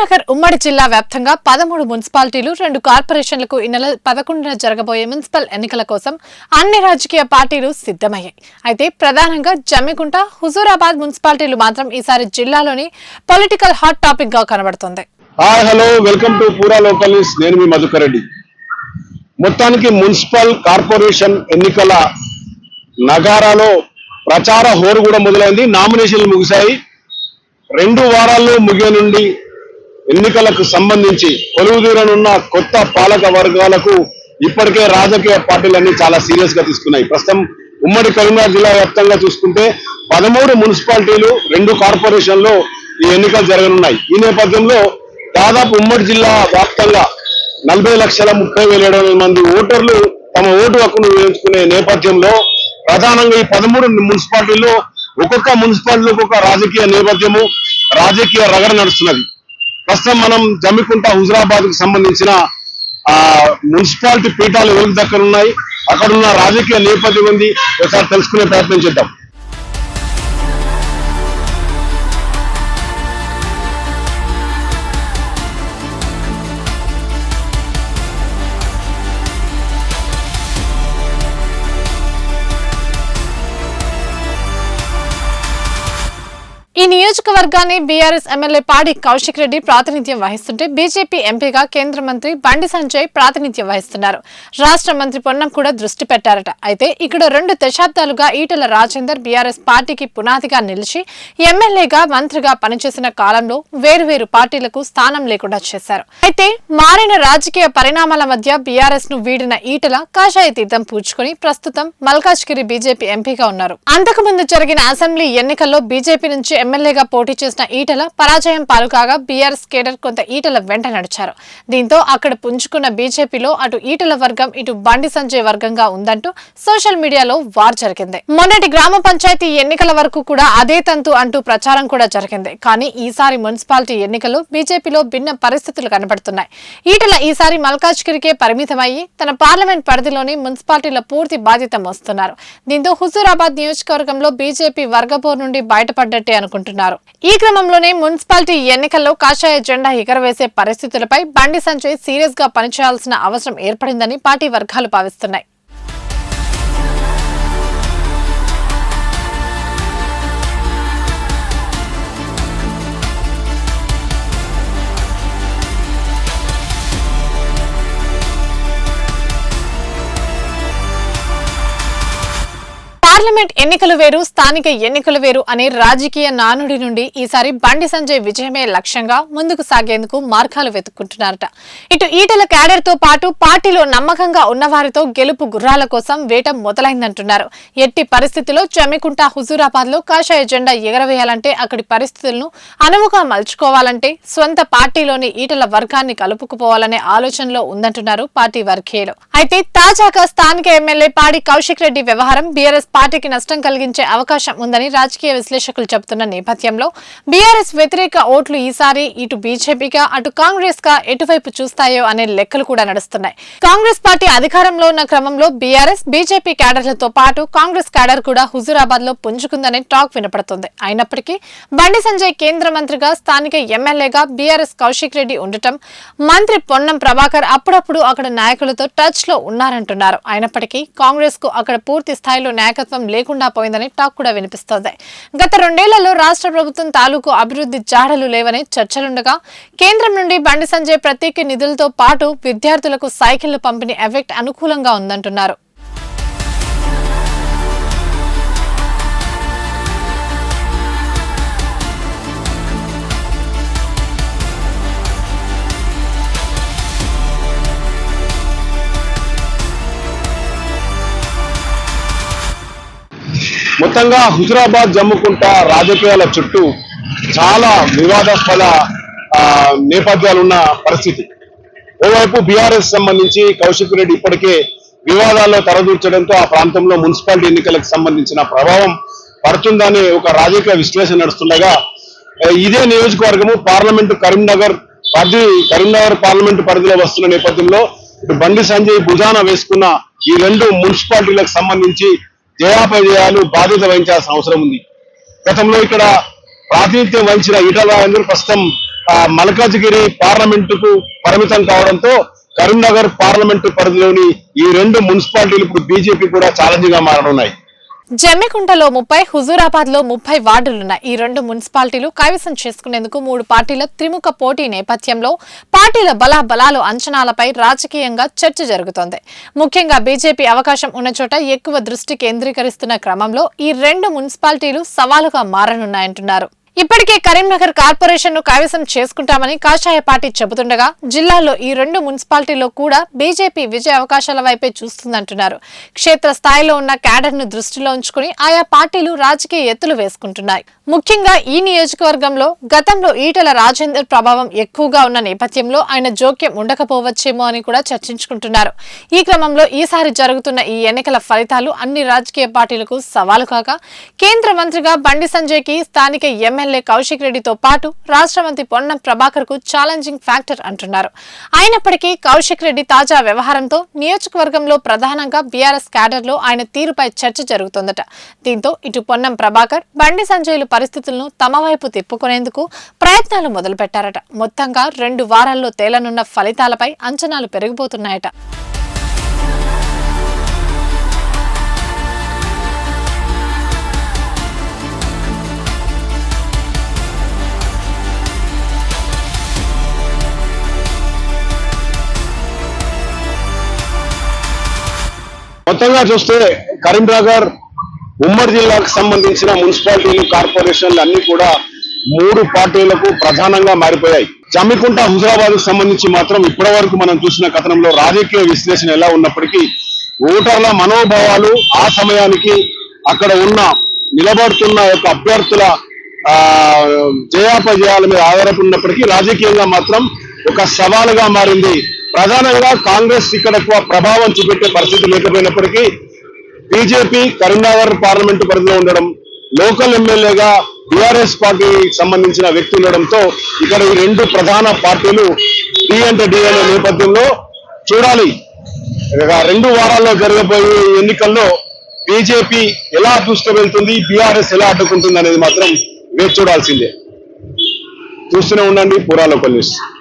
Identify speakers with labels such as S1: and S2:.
S1: కరీంనగర్ ఉమ్మడి జిల్లా వ్యాప్తంగా పదమూడు మున్సిపాలిటీలు రెండు కార్పొరేషన్లకు ఈ నెల పదకొండున జరగబోయే మున్సిపల్ ఎన్నికల కోసం అన్ని రాజకీయ పార్టీలు సిద్ధమయ్యాయి. అయితే ప్రధానంగా జమ్మిగుంట హుజూరాబాద్ మున్సిపాలిటీలు మాత్రం ఈసారి జిల్లాలోని పొలిటికల్ హాట్ టాపిక్గా కనబడుతుంది.
S2: Hi hello welcome to Pura local news. నేను మీ మధుకర్ రెడ్డి. మొత్తానికి మున్సిపల్ కార్పొరేషన్ ఎన్నికల నగారాలో ప్రచార హోరు కూడా మొదలైంది. నామినేషన్లు ముగిశాయి. రెండు వారాల్లో ముగియ నుండి ఎన్నికలకు సంబంధించి కొలువుదీరనున్న కొత్త పాలక వర్గాలకు ఇప్పటికే రాజకీయ పార్టీలన్నీ చాలా సీరియస్గా తీసుకున్నాయి. ప్రస్తుతం ఉమ్మడి కరీంనగర్ జిల్లా వ్యాప్తంగా చూసుకుంటే పదమూడు మున్సిపాలిటీలు రెండు కార్పొరేషన్లో ఈ ఎన్నికలు జరగనున్నాయి. ఈ నేపథ్యంలో దాదాపు ఉమ్మడి జిల్లా వ్యాప్తంగా నలభై లక్షల ముప్పై వేల ఏడు వందల మంది ఓటర్లు తమ ఓటు హక్కును వినియోగించుకునే నేపథ్యంలో ప్రధానంగా ఈ పదమూడు మున్సిపాలిటీల్లో ఒక్కొక్క మున్సిపాలిటీలో ఒక్కొక్క రాజకీయ నేపథ్యము రాజకీయ రగడ నడుస్తున్నది. ప్రస్తుతం మనం జమ్మికుంట హుజరాబాద్కు సంబంధించిన ఆ మున్సిపాలిటీ పీఠాలు ఎవరికి దగ్గర ఉన్నాయి? అక్కడ ఉన్న రాజకీయ నేపథ్యం ఉంది. ఒకసారి తెలుసుకునే ప్రయత్నం చేద్దాం.
S1: ఈ నియోజకవర్గాన్ని బీఆర్ఎస్ ఎమ్మెల్యే పాడి కౌశిక్ రెడ్డి ప్రాతినిధ్యం వహిస్తుంటే బీజేపీ ఎంపీగా కేంద్ర మంత్రి బండి సంజయ్ ప్రాతినిధ్యం వహిస్తున్నారు. రాష్ట్ర మంత్రి పొన్నం కూడా దృష్టి పెట్టారట. అయితే ఇక్కడ రెండు దశాబ్దాలుగా ఈటల రాజేందర్ బీఆర్ఎస్ పార్టీకి పునాదిగా నిలిచి ఎమ్మెల్యేగా మంత్రిగా పనిచేసిన కాలంలో వేరువేరు పార్టీలకు స్థానం లేకుండా చేశారు. అయితే మారిన రాజకీయ పరిణామాల మధ్య బీఆర్ఎస్ను వీడిన ఈటల కాషాయ తీర్థం పూడ్చుకొని ప్రస్తుతం మల్కాజ్గిరి బీజేపీ ఎంపీగా ఉన్నారు. అంతకుముందు జరిగిన అసెంబ్లీ ఎన్నికల్లో బీజేపీ నుంచి ఎమ్మెల్యేగా పోటీ చేసిన ఈటల పరాజయం పాలుకాగా బీఆర్ఎస్ కేడర్ కొంత ఈటల వెంట నడిచారు. దీంతో అక్కడ పుంజుకున్న బీజేపీలో అటు ఈటల వర్గం ఇటు బండి సంజయ్ వర్గంగా ఉందంటూ సోషల్ మీడియాలో వార్ జరిగింది. మొన్నటి గ్రామ పంచాయతీ ఎన్నికల వరకు కూడా అదే తంతు అంటూ ప్రచారం కూడా జరిగింది. కానీ ఈసారి మున్సిపాలిటీ ఎన్నికలు బీజేపీలో భిన్న పరిస్థితులు కనబడుతున్నాయి. ఈటల ఈసారి మల్కాజ్గిరికే పరిమితమయ్యి తన పార్లమెంట్ పరిధిలోని మున్సిపాలిటీల పూర్తి బాధ్యత మోస్తున్నారు. దీంతో హుజూరాబాద్ నియోజకవర్గంలో బీజేపీ వర్గపోర్ నుండి బయటపడ్డట్టే అనుకుంటున్నారు ఈ క్రమంలోనే మున్సిపాలిటీ ఎన్నికల్లో కాషాయ జెండా ఎగరవేసే పరిస్థితులపై బండి సంజయ్ సీరియస్గా పనిచేయాల్సిన అవసరం ఏర్పడిందని పార్టీ వర్గాలు భావిస్తున్నాయి. పార్లమెంట్ ఎన్నికలు వేరు స్థానిక ఎన్నికలు వేరు అనే రాజకీయ నానుడి నుండి ఈసారి బండి సంజయ్ విజయమే లక్ష్యంగా ముందుకు సాగేందుకు మార్గాలు వెతుక్కుంటున్నారట. ఇటు ఈటల క్యాడర్తో పాటు పార్టీలో నమ్మకంగా ఉన్నవారితో గెలుపు గుర్రాల కోసం వేట మొదలైందంటున్నారు. ఎట్టి పరిస్థితిలో జమ్మికుంట హుజూరాబాద్లో కాషాయ జెండా ఎగరవేయాలంటే అక్కడి పరిస్థితులను అనువుగా మలుచుకోవాలంటే స్వంత పార్టీలోని ఈటల వర్గాన్ని కలుపుకుపోవాలనే ఆలోచనలో ఉందంటున్నారు పార్టీ వర్గీయులు. అయితే తాజాగా స్థానిక ఎమ్మెల్యే పాడి కౌశిక్ రెడ్డి వ్యవహారం బీఆర్ఎస్ పార్టీకి నష్టం కలిగించే అవకాశం ఉందని రాజకీయ విశ్లేషకులు చెబుతున్న నేపథ్యంలో బీఆర్ఎస్ వ్యతిరేక ఓట్లు ఈసారి ఇటు బీజేపీగా అటు కాంగ్రెస్గా ఎటువైపు చూస్తాయో అనే లెక్కలు కూడా నడుస్తున్నాయి. కాంగ్రెస్ పార్టీ అధికారంలో ఉన్న క్రమంలో బీఆర్ఎస్ బీజేపీ క్యాడర్లతో పాటు కాంగ్రెస్ క్యాడర్ కూడా హుజూరాబాద్లో పుంజుకుందనే టాక్ వినపడుతుంది. అయినప్పటికీ బండి సంజయ్ కేంద్ర మంత్రిగా స్థానిక ఎమ్మెల్యేగా బీఆర్ఎస్ కౌశిక్ రెడ్డి ఉండటం మంత్రి పొన్నం ప్రభాకర్ అప్పుడప్పుడు అక్కడ నాయకులతో టచ్లో ఉన్నారంటున్నారు. అయినప్పటికీ కాంగ్రెస్కు అక్కడ పూర్తి స్థాయిలో నాయకత్వం లేకుండా పోయిందని టాక్ కూడా వినిపిస్తోంది. గత రెండేళ్ళలో రాష్ట్ర ప్రభుత్వం తాలూకు అభివృద్ధి జాడలు లేవని చర్చలుండగా కేంద్రం నుండి బండి సంజయ్ ప్రత్యేక నిధులతో పాటు విద్యార్థులకు సైకిళ్ళు పంపిణీ ఎఫెక్ట్ అనుకూలంగా ఉందంటున్నారు.
S2: మొత్తంగా హుజురాబాద్ జమ్ముకుంట రాజకీయాల చుట్టూ చాలా వివాదాస్పద నేపథ్యాలున్న పరిస్థితి. ఓవైపు బీఆర్ఎస్ సంబంధించి కౌశిక్ రెడ్డి ఇప్పటికే వివాదాల్లో తరదూర్చడంతో ఆ ప్రాంతంలో మున్సిపాలిటీ ఎన్నికలకు సంబంధించిన ప్రభావం పడుతుందనే ఒక రాజకీయ విశ్లేషణ నడుస్తుండగా ఇదే నియోజకవర్గము పార్లమెంటు కరీంనగర్ పరిధి కరీంనగర్ పార్లమెంటు పరిధిలో వస్తున్న నేపథ్యంలో ఇటు బండి సంజయ్ భుజాన వేసుకున్న ఈ రెండు మున్సిపాలిటీలకు సంబంధించి జయాపజయాలు బాధ్యత వహించాల్సిన అవసరం ఉంది. గతంలో ఇక్కడ ప్రాతినిధ్యం వహించిన ఈటల రాజేందర్ ప్రస్తుతం ఆ, మల్కాజ్గిరి పార్లమెంటుకు పరిమితం కావడంతో కరీంనగర్ పార్లమెంటు పరిధిలోని ఈ రెండు మున్సిపాలిటీలు ఇప్పుడు బీజేపీ కూడా ఛాలెంజ్గా మారనున్నాయి.
S1: జమ్మికుంటలో ముప్పై హుజూరాబాద్లో ముప్పై వార్డులున్నాయి. ఈ రెండు మున్సిపాలిటీలు కైవసం చేసుకునేందుకు మూడు పార్టీల త్రిముఖ పోటీ నేపథ్యంలో పార్టీల బలాబలాలు అంచనాలపై రాజకీయంగా చర్చ జరుగుతోంది. ముఖ్యంగా బీజేపీ అవకాశం ఉన్న చోట ఎక్కువ దృష్టి కేంద్రీకరిస్తున్న క్రమంలో ఈ రెండు మున్సిపాలిటీలు సవాలుగా మారనున్నాయంటున్నారు. ఇప్పటికే కరీంనగర్ కార్పొరేషన్ను కైవసం చేసుకుంటామని కాషాయ పార్టీ చెబుతుండగా జిల్లాలో ఈ రెండు మున్సిపాలిటీలో కూడా బీజేపీ విజయ అవకాశాల వైపే చూస్తుందంటున్నారు. క్షేత్ర స్థాయిలో ఉన్న క్యాడర్ను దృష్టిలో ఉంచుకుని ఆయా పార్టీలు రాజకీయ ఎత్తులు వేసుకుంటున్నాయి. ముఖ్యంగా ఈ నియోజకవర్గంలో గతంలో ఈటల రాజేందర్ ప్రభావం ఎక్కువగా ఉన్న నేపథ్యంలో ఆయన జోక్యం ఉండకపోవచ్చేమో అని కూడా చర్చించుకుంటున్నారు. ఈ క్రమంలో ఈసారి జరుగుతున్న ఈ ఎన్నికల ఫలితాలు అన్ని రాజకీయ పార్టీలకు సవాలు కాగా కేంద్ర మంత్రిగా బండి సంజయ్కి స్థానిక ఎమ్మెల్యే కౌశిక్ రెడ్డితో పాటు రాష్ట్ర మంత్రి పొన్నం ప్రభాకర్కు ఛాలెంజింగ్ ఫ్యాక్టర్ అంటున్నారు. అయినప్పటికీ కౌశిక్ రెడ్డి తాజా వ్యవహారంతో నియోజకవర్గంలో ప్రధానంగా బీఆర్ఎస్ క్యాడర్లో ఆయన తీరుపై చర్చ జరుగుతోందట. దీంతో ఇటు పొన్నం ప్రభాకర్ బండి సంజయ్లు పరిస్థితులను తమ వైపు తిప్పుకునేందుకు ప్రయత్నాలు మొదలుపెట్టారట. మొత్తంగా రెండు వారాల్లో తేలనున్న ఫలితాలపై అంచనాలు పెరిగిపోతున్నాయట.
S2: మొత్తంగా చూస్తే కరీంనగర్ ఉమ్మడి జిల్లాకు సంబంధించిన మున్సిపాలిటీలు కార్పొరేషన్లు అన్ని కూడా మూడు పార్టీలకు ప్రధానంగా మారిపోయాయి. జమ్మికుంట హుజరాబాద్ సంబంధించి మాత్రం ఇప్పటి వరకు మనం చూసిన కథనంలో రాజకీయ విశ్లేషణ ఎలా ఉన్నప్పటికీ ఓటర్ల మనోభావాలు ఆ సమయానికి అక్కడ ఉన్న నిలబడుతున్న యొక్క అభ్యర్థుల ఆ జయాపజయాల మీద ఆధారపడినప్పటికీ రాజకీయంగా మాత్రం ఒక సవాలుగా మారింది ప్రధానంగా కాంగ్రెస్ ఇక్కడ ఎక్కువ ప్రభావం చూపెట్టే పరిస్థితి లేకపోయినప్పటికీ బీజేపీ కరీంనగర్ పార్లమెంటు పరిధిలో ఉండడం లోకల్ ఎమ్మెల్యేగా బీఆర్ఎస్ పార్టీకి సంబంధించిన వ్యక్తి ఉండడంతో ఇక్కడ ఈ రెండు ప్రధాన పార్టీలు డి అంటే డి అనే నేపథ్యంలో చూడాలి. రెండు వారాల్లో జరగబోయే ఎన్నికల్లో బీజేపీ ఎలా దూసుకువెళ్తుంది బీఆర్ఎస్ ఎలా అడ్డుకుంటుంది అనేది మాత్రం వేచి చూడాల్సిందే. చూస్తూనే ఉండండి పూరా లోకల్ న్యూస్.